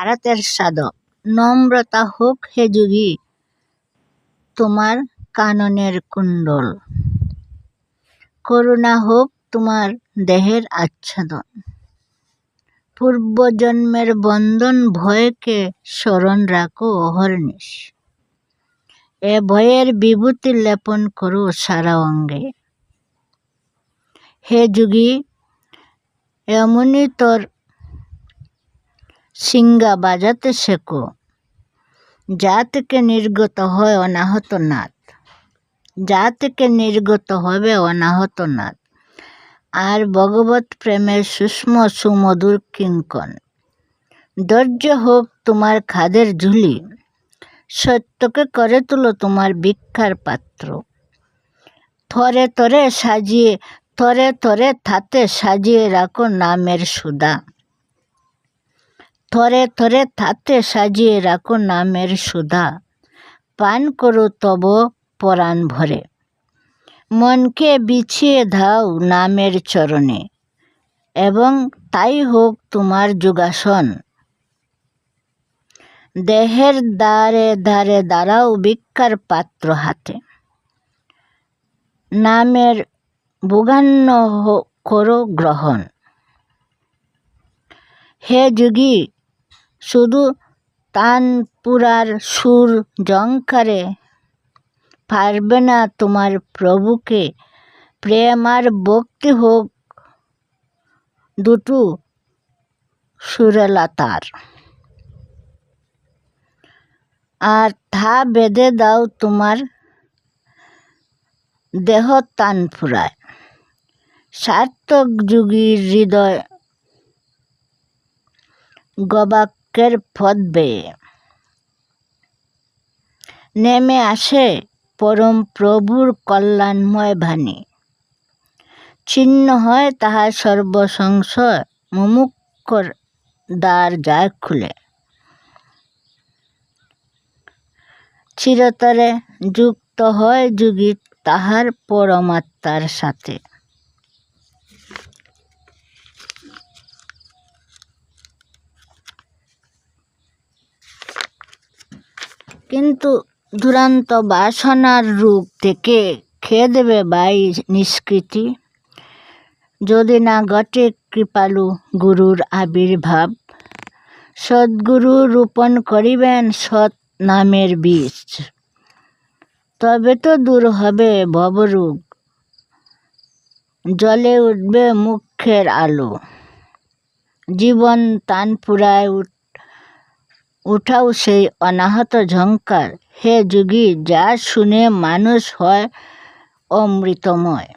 আরাতের সাধক। নম্রতা হোক হে যোগী, তোমার কাননের কুণ্ডল। করুণা হোক তোমার দেহের আচ্ছাদন। পূর্বজন্মের বন্ধন ভয়কে স্মরণ রাখো অহর্নিশ। এ ভয়ের বিভূতি লেপন করো সারা অঙ্গে। হে যুগী, এমনই তোর সিঙ্গা বাজাতে শেখো। যা থেকে নির্গত হয় অনাহত নাদ যা থেকে নির্গত হবে অনাহত নাদ আর ভগবত প্রেমের সূক্ষ্ম সুমধুর কিঙ্কন। ধৈর্য হোক তোমার খাদের ঝুলি। সত্যকে করে তুলো তোমার ভিক্ষার পাত্র। থরে তরে সাজিয়ে, থরে থরে থাতে সাজিয়ে রাখো নামের সুদা। থরে থরে থাতে সাজিয়ে রাখো নামের সুধা। পান করো তব পরাণ ভরে। মনকে বিছিয়ে দাও নামের চরণে। এবং তাই হোক তোমার যোগাসন। দেহের দ্বারে দ্বারে দাঁড়াও ভিক্ষার পাত্র হাতে। নামের ভোগান্ন করো গ্রহণ। হে যুগী শুধু তানপুরার সুর জঙ্কারে পারবে না তোমার প্রভুকে। প্রেম আর ভক্তি হোক দুটো সুরেলাতার। আর থা বেঁধে দাও তোমার দেহ তান ফুরায় সার্থক যুগীর হৃদয় গবাক্যের পথ বেয়ে নেমে আসে পরম প্রভুর কল্যাণময় বাণী। ছিন্ন হয় তাহার সর্বসংশয় মুমুক্ষর দ্বার যায় খুলে। চিরতরে যুক্ত হয় যুগী তাহার পরমাত্মার সাথে। কিন্তু দুরান্ত বাসনার রূপ থেকে খেয়ে দেবে বাই নিষ্কৃতি। যদি না ঘটে কৃপালু গুরুর আবির্ভাব, সদ্গুরু রোপণ করিবেন সৎ নামের বীজ। তবে তো দূর হবে ভবরূপ জলে উঠবে মুখের আলো। জীবন তান পুরায় উঠাও সেই অনাহত ঝঙ্কার হে যুগী যা শুনে মানুষ হয় অমৃতময়।